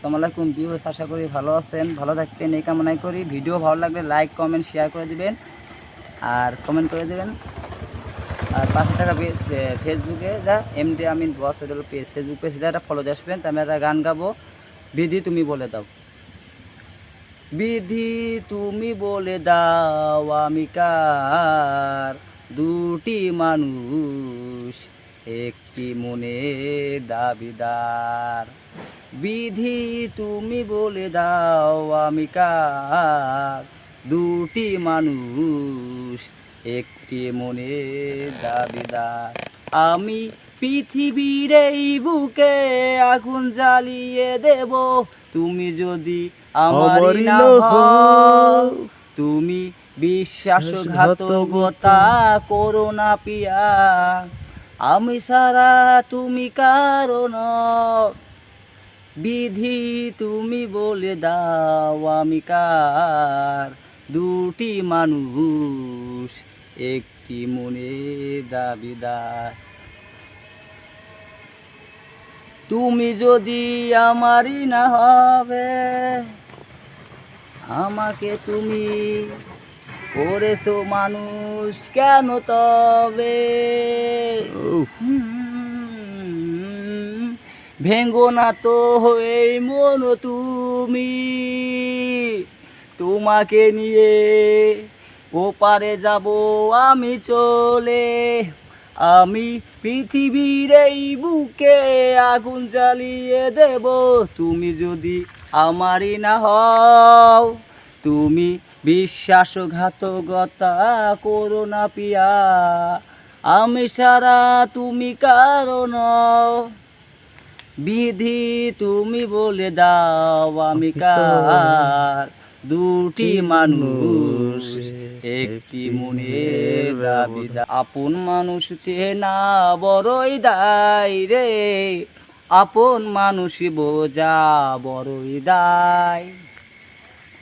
আসসালামু আলাইকুম ভিউস আশা করি ভালো আছেন, ভালো থাকতেন এই কামনাই করি। ভিডিও ভালো লাগলে লাইক, কমেন্ট, শেয়ার করে দিবেন আর কমেন্ট করে দেবেন। আর টাকা পেজ ফেসবুকে যা এমডি আমিন বস হলো পেজ ফেসবুক পেজ এটা ফলো দিয়ে আসবেন। আমি একটা গান গাবো, বিধি তুমি বলে দাও। বিধি তুমি বলে দাও, আমি কার দুটি মানুষ? একটি মনে দাবিদার। বিধি তুমি বলে দাও আমি কার? দুটি মানুষ একটি মনে দাবিদার। আমি পৃথিবীর এই বুকে আগুন জ্বালিয়ে দেব। তুমি যদি আমারই না তুমি বিশ্বাসঘাতকতা। করো না পিয়া। আমি সারা তুমি কারণ। বিধি তুমি বলে দাও আমি কার। দুটি মানুষ, একটি মনে দাবিদার। তুমি যদি আমারই না হবে, আমাকে তুমি করেছ মানুষ কেন তবে? ভেঙ্গো না তো এই মন তুমি। তোমাকে নিয়ে ওপারে যাব আমি চলে। আমি পৃথিবীর এই বুকে আগুন জ্বালিয়ে দেব। তুমি যদি আমারই না হও তুমি বিশ্বাসঘাতকতা করো না পিয়া। আমি সারা তুমি কারণ। বিধি তুমি বলে দাও আমি কার? দুটি মানুষ একটি মনের দাবিদার আপন মানুষ চেনা বড়ই দায় রে। আপন মানুষ বোঝা বড়ই দায়।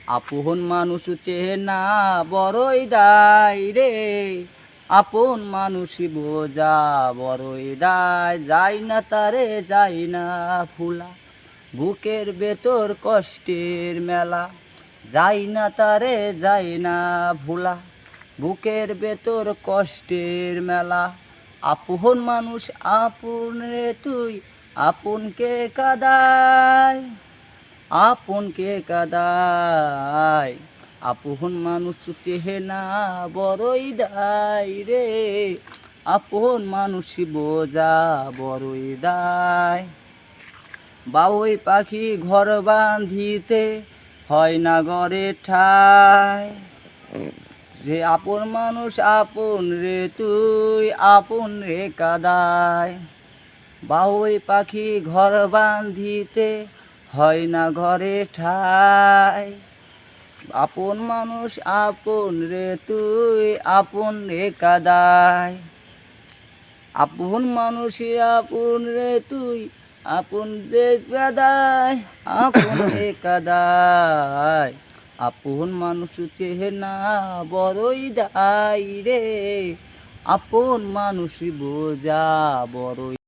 আপন মানুষ চেনা বড়ই দায় রে। আপন মানুষ বোঝা বড়ই দায়, যাই না তারে, যাই না ফুলা। বুকের ভেতর কষ্টের মেলা, যাই না তারে, যাই না ভোলা। বুকের ভেতর কষ্টের মেলা, আপন মানুষ আপন রে তুই, আপনকে কাদায়। আপনকে কাদায়? আপন মানুষ চেহে না বড়ই দায় রে। আপন মানুষ বোঝা বড়ই দায়। বাবুই পাখি ঘর বাঁধিতে হয় না ঘরে ঠাই। রে আপন মানুষ আপন রে তুই, আপন রে কাদায়। বাবুই পাখি ঘর বাঁধিতে হয় না ঘরে ঠাই। আপন মানুষ আপন রে তুই আপন রে কাদায় আপন মানুষ আপন রে তুই আপন রে কাদায় আপন রে কাদায় আপন মানুষ চেহেনা বড়ই দায় রে। আপন মানুষ বোঝা বড়ই